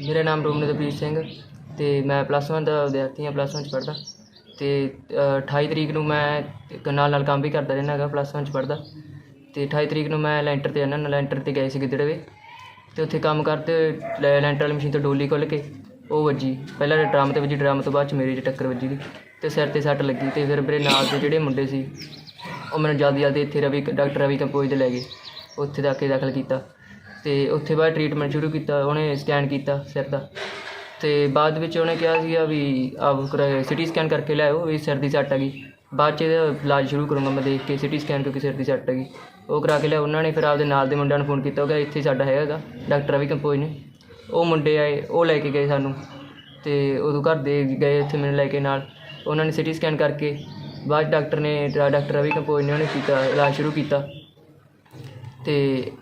ਮੇਰਾ ਨਾਮ ਰੋਮਨਦਪ੍ਰੀਤ ਸਿੰਘ ਤੇ ਮੈਂ ਪਲੱਸ 1 ਦਾ ਵਿਦਿਆਰਥੀ ਹਾਂ ਪਲੱਸ 1 ਚ ਪੜ੍ਹਦਾ। ਤੇ ਅ, 28 ਤਰੀਕ ਨੂੰ ਮੈਂ ਇੱਕ ਨਾਲ ਨਾਲ ਕੰਮ ਵੀ ਕਰਦਾ ਰਹਿੰਦਾ ਹੈਗਾ ਪਲੱਸ 1 ਚ ਪੜ੍ਹਦਾ। ਤੇ 28 ਤਰੀਕ ਨੂੰ ਮੈਂ ਲੈਂਟਰ ਤੇ ਜਾਣਾ ਲੈਂਟਰ ਤੇ ਗਏ ਸੀ ਗਿੱਦੜਵੇ ਤੇ ਉੱਥੇ ਕੰਮ ਕਰਦੇ ਲੈ- ਲੈਂਟਰ ਵਾਲੀ ਮਸ਼ੀਨ ਤੋਂ ਡੋਲੀ ਖੁੱਲ ਕੇ ਉਹ ਵੱਜੀ। ਪਹਿਲਾਂ ਡਰਮ ਤੇ ਵੱਜੀ ਡਰਮ ਤੋਂ ਬਾਅਦ ਚ ਮੇਰੇ 'ਚ ਟੱਕਰ ਵੱਜੀ ਦੀ ਤੇ ਸਿਰ ਤੇ ਸੱਟ ਲੱਗੀ ਤੇ ਫਿਰ ਮੇਰੇ ਨਾਲ ਦੇ ਜਿਹੜੇ ਮੁੰਡੇ ਸੀ ਉਹ ਮੈਨੂੰ ਜਲਦੀ ਜਲਦੀ ਇੱਥੇ ਰਵੀ ਡਾਕਟਰ ਰਵੀ ਕੰਪੋਜ ਦੇ ਲੈ ਗਏ। ਉੱਥੇ ਜਾ ਕੇ ਦਾਖਲ ਕੀਤਾ। ਤੇ ਉੱਥੇ ਬਾਅਦ ਟ੍ਰੀਟਮੈਂਟ ਸ਼ੁਰੂ ਕੀਤਾ, ਉਹਨੇ ਸਕੈਨ ਕੀਤਾ ਸਿਰ ਦਾ। ਤੇ ਬਾਅਦ ਵਿੱਚ ਉਹਨੇ ਕਿਹਾ ਸੀਗਾ ਵੀ ਆਪ ਸਿਟੀ ਸਕੈਨ ਕਰਕੇ ਲਿਆਓ ਵੀ ਸਿਰ ਦੀ ਸੱਟ ਆ ਗਈ। ਬਾਅਦ ਚ ਇਹਦਾ ਇਲਾਜ ਸ਼ੁਰੂ ਕਰੂੰਗਾ ਮੈਂ ਦੇਖ ਕੇ ਸਿਟੀ ਸਕੈਨ ਕਿਉਂਕਿ ਸਿਰ ਦੀ ਸੱਟ ਹੈਗੀ ਉਹ ਕਰਾ ਕੇ ਲਿਆ ਉਹਨਾਂ ਨੇ ਫਿਰ ਆਪਦੇ ਨਾਲ ਦੇ ਮੁੰਡਿਆਂ ਨੂੰ ਫੋਨ ਕੀਤਾ, ਉਹ ਕਹਿੰਦਾ ਇੱਥੇ ਸਾਡਾ ਹੈਗਾ ਡਾਕਟਰ ਰਵੀ ਕੰਪੋਜ ਨੇ। ਉਹ ਮੁੰਡੇ ਆਏ, ਉਹ ਲੈ ਕੇ ਗਏ ਸਾਨੂੰ। ਤੇ ਉਦੋਂ ਘਰ ਦੇ ਗਏ ਇੱਥੇ ਮੈਨੂੰ ਲੈ ਕੇ ਨਾਲ। ਉਹਨਾਂ ਨੇ ਸਿਟੀ ਸਕੈਨ ਕਰਕੇ, ਬਾਅਦ 'ਚ ਡਾਕਟਰ ਨੇ, ਡਾਕਟਰ ਰਵੀ ਕੰਪੋਜ ਨੇ, ਉਹਨੇ ਕੀਤਾ, ਇਲਾਜ ਸ਼ੁਰੂ ਕੀਤਾ। ਤੇ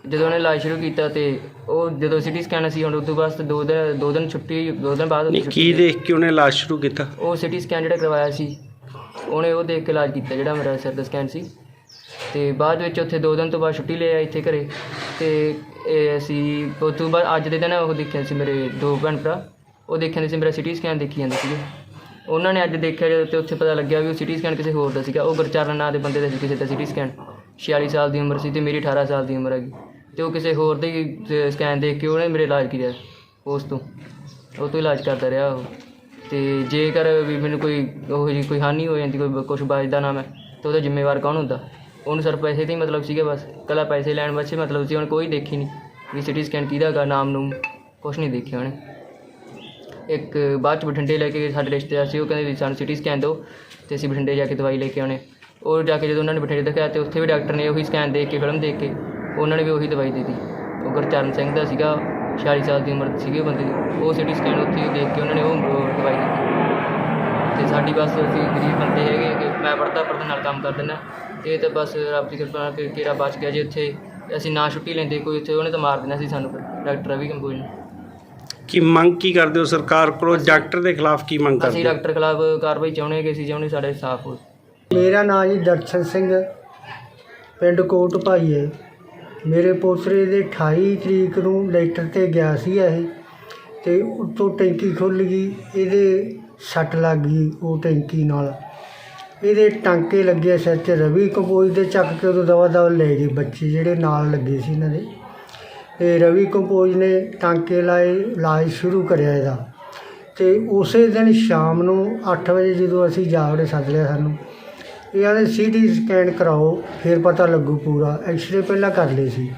ਜਦੋਂ ਉਹਨੇ ਇਲਾਜ ਸ਼ੁਰੂ ਕੀਤਾ ਤੇ ਉਹ ਜਦੋਂ ਸਿਟੀ ਸਕੈਨ ਅਸੀਂ ਹੁਣ ਉਦੋਂ ਬਾਅਦ ਦੋ ਦਿਨ ਦੋ ਦਿਨ ਛੁੱਟੀ ਦੋ ਦਿਨ ਬਾਅਦ ਉਹਦੀ ਨਹੀਂ ਛੁੱਟੀ ਕੀ ਦੇਖ ਕੇ ਉਹਨੇ ਇਲਾਜ ਸ਼ੁਰੂ ਕੀਤਾ? ਉਹ ਸਿਟੀ ਸਕੈਨ ਜਿਹੜਾ ਕਰਵਾਇਆ ਸੀ ਉਹਨੇ ਉਹ ਦੇਖ ਕੇ ਇਲਾਜ ਕੀਤਾ ਜਿਹੜਾ ਮੇਰਾ ਸਿਰ ਦਾ ਸਕੈਨ ਸੀ। ਤੇ ਬਾਅਦ ਵਿੱਚ ਉੱਥੇ ਦੋ ਦਿਨ ਤੋਂ ਬਾਅਦ ਛੁੱਟੀ ਲੈ ਆਏ ਇੱਥੇ ਘਰੇ। ਤੇ ਇਹ ਅਸੀਂ ਉਸ ਤੋਂ ਬਾਅਦ ਅੱਜ ਦੇ ਦਿਨ ਉਹ ਦੇਖਿਆ ਸੀ ਮੇਰੇ ਦੋ ਭੈਣ ਭਰਾ। ਉਹ ਦੇਖਿਆ ਸੀ ਮੇਰਾ ਸਿਟੀ ਸਕੈਨ ਦੇਖੀ ਜਾਂਦੇ ਸੀਗੇ। ਉਹਨਾਂ ਨੇ ਅੱਜ ਦੇਖਿਆ ਜਦੋਂ ਤੇ ਉੱਥੇ ਪਤਾ ਲੱਗਿਆ ਵੀ ਉਹ ਸਿਟੀ ਸਕੈਨ ਕਿਸੇ ਹੋਰ ਦਾ ਸੀਗਾ। ਉਹ ਗੁਰਚਰਨ ਨਾਂ ਦੇ ਬੰਦੇ ਦਾ ਸੀ ਕਿਸੇ ਦਾ ਸਿਟੀ ਸਕੈਨ। 46 ਸਾਲ ਦੀ ਉਮਰ ਸੀ ਤੇ ਮੇਰੀ 18 ਸਾਲ ਦੀ ਉਮਰ ਹੈਗੀ। ਤੇ ਉਹ ਕਿਸੇ ਹੋਰ ਦੇ ਸਕੈਨ ਦੇਖ ਕੇ ਉਹਨੇ ਮੇਰੇ ਇਲਾਜ ਕੀਤਾ, ਉਸ ਤੋਂ। ਉਹ ਤੋਂ ਇਲਾਜ ਕਰਦਾ ਰਿਹਾ ਉਹ। ਤੇ ਜੇਕਰ ਵੀ ਮੈਨੂੰ ਕੋਈ ਉਹ ਜੀ ਕੋਈ ਹਾਨੀ ਹੋ ਜਾਂਦੀ, ਕੋਈ ਕੁਝ ਬਚਦਾ ਨਾ ਮੈਂ, ਤਾਂ ਉਹਦਾ ਜ਼ਿੰਮੇਵਾਰ ਕੌਣ ਹੁੰਦਾ? ਉਹਨੂੰ ਸਿਰ ਪੈਸੇ ਤੇ ਹੀ ਮਤਲਬ ਸੀਗਾ ਬਸ। ਕੱਲਾ ਪੈਸੇ ਲੈਣ ਵਾਸਤੇ ਮਤਲਬ ਸੀ ਹੁਣ ਕੋਈ ਦੇਖੀ ਨਹੀਂ। ਵੀ ਸਿਟੀ ਸਕੈਨ ਕਿਹਦਾ ਹੈਗਾ ਨਾਮ ਨੂੰ ਕੁਛ ਨਹੀਂ ਦੇਖਿਆ ਉਹਨੇ। ਇੱਕ ਬਾਅਦ ਚ ਬਠਿੰਡੇ ਲੈ ਕੇ ਸਾਡੇ ਰਿਸ਼ਤੇਦਾਰ ਸੀ, ਉਹ ਕਹਿੰਦੇ ਵੀ ਸਾਨੂੰ ਸਿਟੀ ਸਕੈਨ ਦਿਓ, ਤੇ ਅਸੀਂ ਬਠਿੰਡੇ ਜਾ ਕੇ ਦਵਾਈ ਲੈ ਕੇ ਆਉਣੇ। ਉਹ ਜਾ ਕੇ ਜਦੋਂ ਉਹਨਾਂ ਨੇ ਬਠਿੰਡੇ ਦਿਖਾਇਆ ਤੇ ਉੱਥੇ ਵੀ ਡਾਕਟਰ ਨੇ ਉਹੀ ਸਕੈਨ ਦੇਖ ਕੇ ਫਿਲਮ ਦੇਖ ਕੇ ਉਹਨਾਂ ਨੇ ਵੀ ਉਹੀ ਦਵਾਈ ਦੇ ਦਿੱਤੀ। ਉਹ ਗੁਰਚਰਨ ਸਿੰਘ ਦਾ ਸੀਗਾ 46 ਸਾਲ ਦੀ ਉਮਰ ਸੀਗੀ ਬੰਦੇ ਦੀ। ਉਹ ਸਿਟੀ ਸਕੈਨ ਉੱਥੇ ਦੇਖ ਕੇ ਉਹਨਾਂ ਨੇ ਉਹ ਦਵਾਈ ਦਿੱਤੀ। ਤੇ ਸਾਡੀ ਬਸ ਅਸੀਂ ਗਰੀਬ ਬੰਦੇ ਹੈਗੇ ਕਿ ਮੈਂ ਪੜਦਾ ਪੜਦਾ ਨਾਲ ਕੰਮ ਕਰ ਦਿੰਦਾ ਤੇ ਤਾਂ ਬਸ ਰੱਬ ਦੀ ਕਿਰਪਾ ਨਾਲ ਕਿ ਕਿਹੜਾ ਬਚ ਗਿਆ ਜੇ ਉੱਥੇ। ਅਸੀਂ ਨਾ ਛੁੱਟੀ ਲੈਂਦੇ ਕੋਈ ਉੱਥੇ ਉਹਨੇ ਤਾਂ ਮਾਰ ਦੇਣਾ ਸੀ ਸਾਨੂੰ ਡਾਕਟਰ ਰਵੀ ਕੰਬੋਜ ਨੇ। ਕੀ ਮੰਗ ਕੀ ਕਰਦੇ ਹੋ ਸਰਕਾਰ ਕੋਲੋਂ? ਡਾਕਟਰ ਦੇ ਖਿਲਾਫ ਕੀ ਮੰਗ ਅਸੀਂ ਕਰਦੇ ਹੋ? ਡਾਕਟਰ ਖਿਲਾਫ ਕਾਰਵਾਈ ਚਾਹੁੰਦੇ ਕਿ ਅਸੀਂ ਚਾਹੁੰਦੇ ਸਾਡੇ ਸਾਫ਼ ਹੋ ਮੇਰਾ ਨਾਮ ਜੀ ਦਰਸ਼ਨ ਸਿੰਘ, ਪਿੰਡ ਕੋਟ ਭਾਈ ਹੈ ਮੇਰੇ ਪੋਸਰੇ ਦੇ 28 ਤਰੀਕ ਨੂੰ ਲੈਟਰ ਤੇ ਗਿਆ ਸੀ ਇਹ, ਤੇ ਉੱਤੋਂ ਟੈਂਕੀ ਖੁੱਲ ਗਈ, ਇਹਦੇ ਸੱਟ ਲੱਗ ਗਈ ਉਹ ਟੈਂਕੀ ਨਾਲ। ਇਹਦੇ ਟਾਂਕੇ ਲੱਗੇ ਸਿਰ 'ਚ ਰਵੀ ਕੰਪੋਜ ਦੇ ਚੱਕ ਕੇ ਉਦੋਂ ਦਵਾ ਦਵਾ ਲੈ ਗਏ ਬੱਚੇ ਜਿਹੜੇ ਨਾਲ ਲੱਗੇ ਸੀ ਇਹਨਾਂ ਦੇ। ਤੇ ਰਵੀ ਕੰਪੋਜ ਨੇ ਟਾਂਕੇ ਲਾਏ, ਇਲਾਜ ਸ਼ੁਰੂ ਕਰਿਆ ਇਹਦਾ। ਤੇ ਉਸੇ ਦਿਨ ਸ਼ਾਮ ਨੂੰ 8 ਵਜੇ ਜਦੋਂ ਅਸੀਂ ਜਾਵੜੇ ਸੱਦ ਲਿਆ ਸਾਨੂੰ ਇਹ ਆਦੇ ਸੀਟੀ ਸਕੈਨ ਕਰਾਓ, ਫਿਰ ਪਤਾ ਲੱਗੂ ਪੂਰਾ। ਐਕਸਰੇ ਪਹਿਲਾਂ ਕਰ ਲਏ ਸੀ।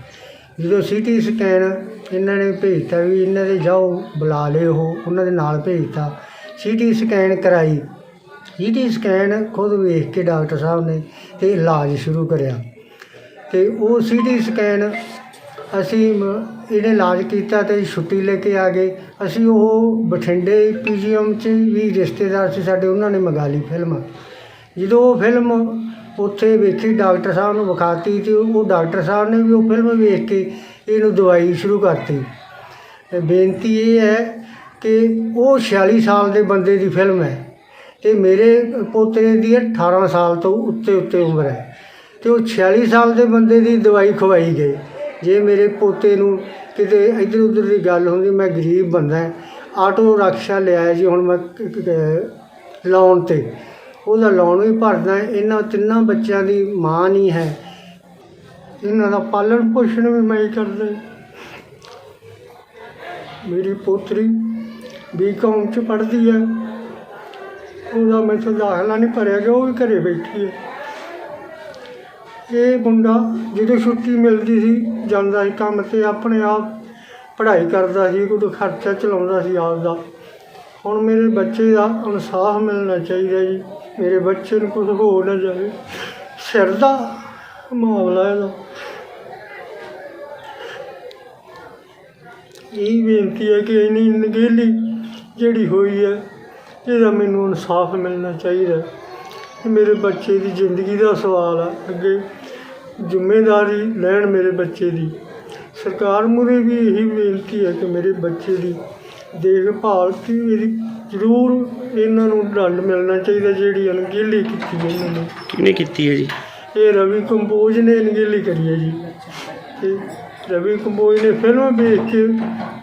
ਜਦੋਂ ਸੀਟੀ ਸਕੈਨ ਇਹਨਾਂ ਨੇ ਭੇਜਤਾ ਵੀ ਇਹਨਾਂ ਦੇ ਜਾਓ, ਬੁਲਾ ਲਿਓ ਉਹ, ਉਹਨਾਂ ਦੇ ਨਾਲ ਭੇਜਤਾ। ਸੀਟੀ ਸਕੈਨ ਕਰਾਈ। ਸੀਟੀ ਸਕੈਨ ਖੁਦ ਵੇਖ ਕੇ ਡਾਕਟਰ ਸਾਹਿਬ ਨੇ ਤੇ ਇਲਾਜ ਸ਼ੁਰੂ ਕਰਿਆ। ਤੇ ਉਹ ਸੀਟੀ ਸਕੈਨ ਅਸੀਂ ਇਹਨੇ ਇਲਾਜ ਕੀਤਾ ਤੇ ਛੁੱਟੀ ਲੈ ਕੇ ਆ ਗਏ। ਅਸੀਂ ਉਹ ਬਠਿੰਡੇ ਪੀਜੀਐਮ 'ਚ ਵੀ ਰਿਸ਼ਤੇਦਾਰ ਸੀ ਸਾਡੇ, ਉਹਨਾਂ ਨੇ ਮੰਗਾ ਲਈ ਫਿਲਮ। ਜਦੋਂ ਉਹ ਫਿਲਮ ਉੱਥੇ ਵੇਖੀ, ਡਾਕਟਰ ਸਾਹਿਬ ਨੂੰ ਵਿਖਾਤੀ ਤੇ ਉਹ ਡਾਕਟਰ ਸਾਹਿਬ ਨੇ ਵੀ ਉਹ ਫਿਲਮ ਵੇਖ ਕੇ ਇਹਨੂੰ ਦਵਾਈ ਸ਼ੁਰੂ ਕਰਤੀ। ਬੇਨਤੀ ਇਹ ਹੈ ਕਿ ਉਹ 46 ਸਾਲ ਦੇ ਬੰਦੇ ਦੀ ਫਿਲਮ ਹੈ। ਤੇ ਮੇਰੇ ਪੋਤੇ ਦੀ 18 ਸਾਲ ਤੋਂ ਉੱਤੇ ਉੱਤੇ ਉਮਰ ਹੈ। ਤੇ ਉਹ 46 ਸਾਲ ਦੇ ਬੰਦੇ ਦੀ ਦਵਾਈ ਖਵਾਈ ਗਈ। ਜੇ ਮੇਰੇ ਪੋਤੇ ਨੂੰ ਕਿਤੇ ਇੱਧਰ ਉੱਧਰ ਦੀ ਗੱਲ ਹੁੰਦੀ, ਮੈਂ ਗਰੀਬ ਬੰਦਾ, ਆਟੋ ਰਕਸ਼ਾ ਲਿਆ ਜੀ, ਹੁਣ ਮੈਂ ਲਾਉਣ ਤੇ। ਉਹਦਾ ਲੋਨ ਵੀ ਭਰਦਾ ਹੈ। ਇਹਨਾਂ ਤਿੰਨਾਂ ਬੱਚਿਆਂ ਦੀ ਮਾਂ ਨਹੀਂ ਹੈ। ਇਹਨਾਂ ਦਾ ਪਾਲਣ ਪੋਸ਼ਣ ਵੀ ਮੈਂ ਹੀ ਕਰਦਾ ਮੇਰੀ ਪੋਤਰੀ ਬੀਕਾਮ ਚ ਪੜ੍ਹਦੀ ਹੈ। ਉਹਦਾ ਮੈਥੋਂ ਦਾਖਲਾ ਨਹੀਂ ਭਰਿਆ ਗਿਆ, ਉਹ ਵੀ ਘਰੇ ਬੈਠੀ ਹੈ। ਇਹ ਮੁੰਡਾ ਜਦੋਂ ਛੁੱਟੀ ਮਿਲਦੀ ਸੀ, ਜਾਂਦਾ ਸੀ ਕੰਮ ਤੇ, ਆਪਣੇ ਆਪ ਪੜ੍ਹਾਈ ਕਰਦਾ ਸੀ ਕੋਈ ਖਰਚਾ ਚਲਾਉਂਦਾ ਸੀ ਆਪ ਦਾ ਹੁਣ ਮੇਰੇ ਬੱਚੇ ਦਾ ਇਨਸਾਫ ਮਿਲਣਾ ਚਾਹੀਦਾ ਜੀ। ਮੇਰੇ ਬੱਚੇ ਨੂੰ ਕੁਝ ਹੋ ਨਾ ਜਾਵੇ। ਸਿਰ ਦਾ ਮਾਮਲਾ ਇਹਦਾ। ਇਹ ਬੇਨਤੀ ਹੈ ਕਿ ਇੰਨੀ ਨਗੇਲੀ ਜਿਹੜੀ ਹੋਈ ਹੈ, ਇਹਦਾ ਮੈਨੂੰ ਇਨਸਾਫ ਮਿਲਣਾ ਚਾਹੀਦਾ ਮੇਰੇ ਬੱਚੇ ਦੀ ਜ਼ਿੰਦਗੀ ਦਾ ਸਵਾਲ ਹੈ ਅੱਗੇ ਜ਼ਿੰਮੇਵਾਰੀ ਲੈਣ ਮੇਰੇ ਬੱਚੇ ਦੀ। ਸਰਕਾਰ ਮੂਹਰੇ ਵੀ ਇਹੀ ਬੇਨਤੀ ਹੈ ਕਿ ਮੇਰੇ ਬੱਚੇ ਦੀ ਦੇਖਭਾਲ ਕਿ ਮੇਰੀ ਜ਼ਰੂਰ ਇਹਨਾਂ ਨੂੰ ਦੰਡ ਮਿਲਣਾ ਚਾਹੀਦਾ ਜਿਹੜੀ ਅਣਗਹਿਲੀ ਕੀਤੀ ਹੈ ਇਹਨਾਂ ਨੇ। ਕਿਹਨੇ ਕੀਤੀ ਹੈ ਜੀ? ਇਹ ਰਵੀ ਕੰਬੋਜ ਨੇ ਅਣਗਹਿਲੀ ਕਰੀ ਹੈ ਜੀ। ਤੇ ਰਵੀ ਕੰਬੋਜ ਨੇ ਫਿਲਮ ਵੇਖ ਕੇ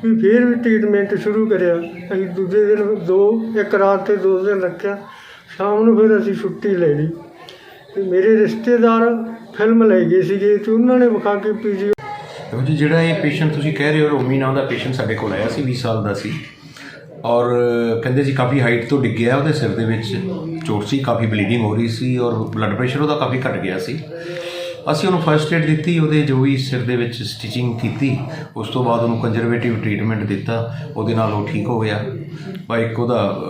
ਵੀ ਫਿਰ ਵੀ ਟ੍ਰੀਟਮੈਂਟ ਸ਼ੁਰੂ ਕਰਿਆ। ਅਸੀਂ ਦੂਜੇ ਦਿਨ ਦੋ ਇੱਕ ਰਾਤ ਤੇ ਦੋ ਦਿਨ ਰੱਖਿਆ। ਸ਼ਾਮ ਨੂੰ ਫਿਰ ਅਸੀਂ ਛੁੱਟੀ ਲੈ ਲਈ। ਤੇ ਮੇਰੇ ਰਿਸ਼ਤੇਦਾਰ ਫਿਲਮ ਲੈ ਗਏ ਸੀਗੇ ਤੇ ਉਹਨਾਂ ਨੇ ਵਿਖਾ ਕੇ ਪੀਜੀ ਜੀ ਜਿਹੜਾ ਇਹ ਪੇਸ਼ੈਂਟ ਤੁਸੀਂ ਕਹਿ ਰਹੇ ਹੋ ਰੋਮੀ ਨਾਮ ਦਾ ਪੇਸ਼ੈਂਟ ਸਾਡੇ ਕੋਲ ਆਇਆ ਸੀ 20 ਸਾਲ ਦਾ ਸੀ। ਔਰ ਕਹਿੰਦੇ ਜੀ ਕਾਫੀ ਹਾਈਟ ਤੋਂ ਡਿੱਗਿਆ ਉਹਦੇ ਸਿਰ ਦੇ ਵਿੱਚ। ਚੋਟ ਸੀ, ਕਾਫੀ ਬਲੀਡਿੰਗ ਹੋ ਰਹੀ ਸੀ ਔਰ ਬਲੱਡ ਪ੍ਰੈਸ਼ਰ ਉਹਦਾ ਕਾਫੀ ਘਟ ਗਿਆ ਸੀ। ਅਸੀਂ ਉਹਨੂੰ ਫਰਸਟ ਏਡ ਦਿੱਤੀ, ਉਹਦੇ ਜੋ ਵੀ ਸਿਰ ਦੇ ਵਿੱਚ ਸਟਿਚਿੰਗ ਕੀਤੀ, ਉਸ ਤੋਂ ਬਾਅਦ ਉਹਨੂੰ ਕੰਜ਼ਰਵੇਟਿਵ ਟ੍ਰੀਟਮੈਂਟ ਦਿੱਤਾ, ਉਹਦੇ ਨਾਲ ਉਹ ਠੀਕ ਹੋ ਗਿਆ। ਬਾ ਇੱਕ ਉਹਦਾ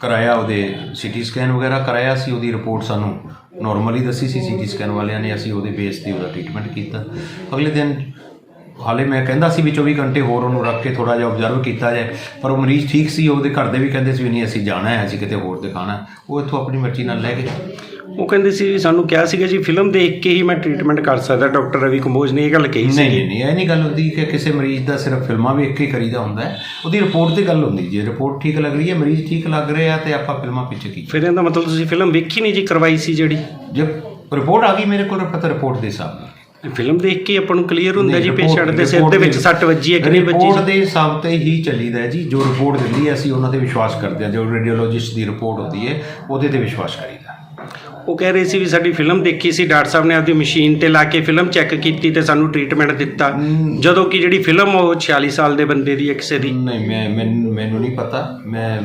ਕਰਾਇਆ ਉਹਦੇ ਸੀਟੀ ਸਕੈਨ ਵਗੈਰਾ ਕਰਾਇਆ ਸੀ, ਉਹਦੀ ਰਿਪੋਰਟ ਸਾਨੂੰ ਨਾਰਮਲੀ ਦੱਸੀ ਸੀ ਸੀਟੀ ਸਕੈਨ ਵਾਲਿਆਂ ਨੇ, ਅਸੀਂ ਉਹਦੇ ਬੇਸ ਤੇ ਉਹਦਾ ਟ੍ਰੀਟਮੈਂਟ ਕੀਤਾ। ਅਗਲੇ ਦਿਨ ਹਾਲੇ ਮੈਂ ਕਹਿੰਦਾ ਸੀ ਵੀ 24 ਘੰਟੇ ਹੋਰ ਉਹਨੂੰ ਰੱਖ ਕੇ ਥੋੜਾ ਜਿਹਾ ਆਬਜ਼ਰਵ ਕੀਤਾ ਜਾਏ ਪਰ ਉਹ ਮਰੀਜ਼ ਠੀਕ ਸੀ ਉਹਦੇ ਘਰ ਦੇ ਵੀ ਕਹਿੰਦੇ ਸੀ ਵੀ ਨਹੀਂ ਅਸੀਂ ਜਾਣਾ ਹੈ ਅਸੀਂ ਕਿਤੇ ਹੋਰ ਦਿਖਾਣਾ। ਉਹ ਇੱਥੋਂ ਆਪਣੀ ਮਰਜ਼ੀ ਨਾਲ ਲੈ ਗਏ। ਉਹ ਕਹਿੰਦੇ ਸੀ ਸਾਨੂੰ ਕਿਹਾ ਸੀਗਾ ਜੀ ਫਿਲਮ ਦੇਖ ਕੇ ਹੀ ਮੈਂ ਟ੍ਰੀਟਮੈਂਟ ਕਰ ਸਕਦਾ ਡਾਕਟਰ ਰਵੀ ਕੰਬੋਜ ਨੇ ਇਹ ਗੱਲ ਕਹੀ ਸੀ ਨਹੀਂ ਨਹੀਂ ਇਹ ਨਹੀਂ ਗੱਲ ਹੁੰਦੀ ਕਿ ਕਿਸੇ ਮਰੀਜ਼ ਦਾ ਸਿਰਫ ਫਿਲਮਾਂ ਵੇਖ ਕੇ ਹੀ ਕਰੀਦਾ ਹੁੰਦਾ ਹੈ। ਉਹਦੀ ਰਿਪੋਰਟ ਤੇ ਗੱਲ ਹੁੰਦੀ ਜੇ ਰਿਪੋਰਟ ਠੀਕ ਲੱਗ ਰਹੀ ਹੈ ਮਰੀਜ਼ ਠੀਕ ਲੱਗ ਰਿਹਾ ਤੇ ਆਪਾਂ ਫਿਲਮਾਂ ਪਿੱਛੇ ਕੀ ਫਿਰ ਇਹਦਾ ਮਤਲਬ ਤੁਸੀਂ ਫਿਲਮ ਵੇਖੀ ਨਹੀਂ ਜੀ ਕਰਵਾਈ ਸੀ ਜਿਹੜੀ? ਜੇ ਰਿਪੋਰਟ ਆ ਗਈ ਮੇਰੇ ਕੋਲ ਰਿਪੋਰਟ ਦੇ ਹਿਸਾਬ ਨਾਲ। ਫਿਲਮ ਦੇਖ ਕੇ ਆਪਾਂ ਨੂੰ ਕਲੀਅਰ ਹੁੰਦਾ ਜੀ ਪੇਸ਼ੈਂਟ ਦੇ ਸਿਰ ਦੇ ਵਿੱਚ ਸੱਟ ਵੱਜੀ ਹੈ ਕਿ ਨਹੀਂ ਵੱਜੀ ਰਿਪੋਰਟ ਦੇ ਹਿਸਾਬ ਤੇ ਹੀ ਚੱਲੀਦਾ ਜੀ ਜੋ ਰਿਪੋਰਟ ਦਿੰਦੀ ਹੈ ਅਸੀਂ ਉਹਨਾਂ ਤੇ ਵਿਸ਼ਵਾਸ ਕਰਦੇ ਹਾਂ ਜੋ ਰੇਡੀਓਲੋਜਿਸਟ ਦੀ ਰਿਪੋਰਟ ਹੁੰਦੀ ਹੈ ਉਹਦੇ ਤੇ ਵਿਸ਼ਵਾਸ ਕਰੀਦਾ ਉਹ ਕਹਿ ਰਹੇ ਸੀ ਵੀ ਸਾਡੀ ਫਿਲਮ ਦੇਖੀ ਸੀ ਡਾਕਟਰ ਸਾਹਿਬ ਨੇ ਆਪਦੀ ਮਸ਼ੀਨ ਤੇ ਲਾ ਕੇ ਫਿਲਮ ਚੈੱਕ ਕੀਤੀ ਤੇ ਸਾਨੂੰ ਟ੍ਰੀਟਮੈਂਟ ਦਿੱਤਾ। ਜਦੋਂ ਕਿ ਜਿਹੜੀ ਫਿਲਮ ਉਹ 46 ਸਾਲ ਦੇ ਬੰਦੇ ਦੀ ਹੈ ਕਿਸੇ ਦੀ। ਨਹੀਂ ਮੈਂ ਮੈਨੂੰ ਮੈਨੂੰ ਨਹੀਂ ਪਤਾ। ਮੈਂ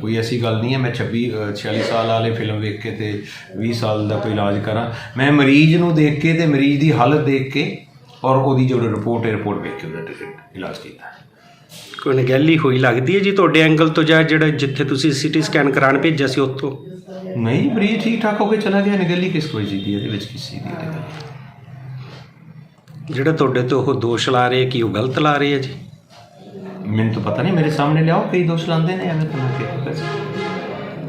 ਕੋਈ ਐਸੀ ਗੱਲ ਨਹੀਂ ਹੈ। ਮੈਂ 26 ਅਹ, 46 ਸਾਲ ਵਾਲੇ ਫਿਲਮ ਵੇਖ ਕੇ ਤੇ 20 ਸਾਲ ਦਾ ਕੋਈ ਇਲਾਜ ਕਰਾਂ। ਮੈਂ ਮਰੀਜ਼ ਨੂੰ ਦੇਖ ਕੇ ਤੇ ਮਰੀਜ਼ ਦੀ ਹਾਲਤ ਦੇਖ ਕੇ ਔਰ ਉਹਦੀ ਜੋ ਰਿਪੋਰਟ ਹੈ ਰਿਪੋਰਟ ਵੇਖ ਕੇ ਉਹਦਾ ਇਲਾਜ ਕੀਤਾ। ਕੋਈ ਨਗੈਲੀ ਹੋਈ ਲੱਗਦੀ ਹੈ ਜੀ ਤੁਹਾਡੇ ਐਂਗਲ ਤੋਂ ਜਾਂ ਜਿਹੜਾ ਜਿੱਥੇ ਤੁਸੀਂ ਸਿਟੀ ਸਕੈਨ ਕਰਾਉਣ ਭੇਜਿਆ ਸੀ ਉੱਥੋਂ। ਨਹੀਂ ਮਰੀਜ਼ ਠੀਕ ਠਾਕ ਹੋ ਕੇ ਚਲਾ ਗਿਆ ਨਿਗਲੀ ਕਿਸ ਕੋਈ ਦੀ ਇਹਦੇ ਵਿੱਚ ਕਿਸੇ ਦੀ ਜਿਹੜਾ ਤੁਹਾਡੇ ਤੋਂ ਉਹ ਦੋਸ਼ ਲਾ ਰਹੇ ਕਿ ਉਹ ਗਲਤ ਲਾ ਰਹੇ ਹੈ ਜੀ? ਮੈਨੂੰ ਤਾਂ ਪਤਾ ਨਹੀਂ ਮੇਰੇ ਸਾਹਮਣੇ ਲਿਆਓ ਕਈ ਦੋਸ਼ ਲਾਉਂਦੇ ਨੇ ਐਵੇਂ ਤਾਂ ਮੈਂ ਕਿਹਾ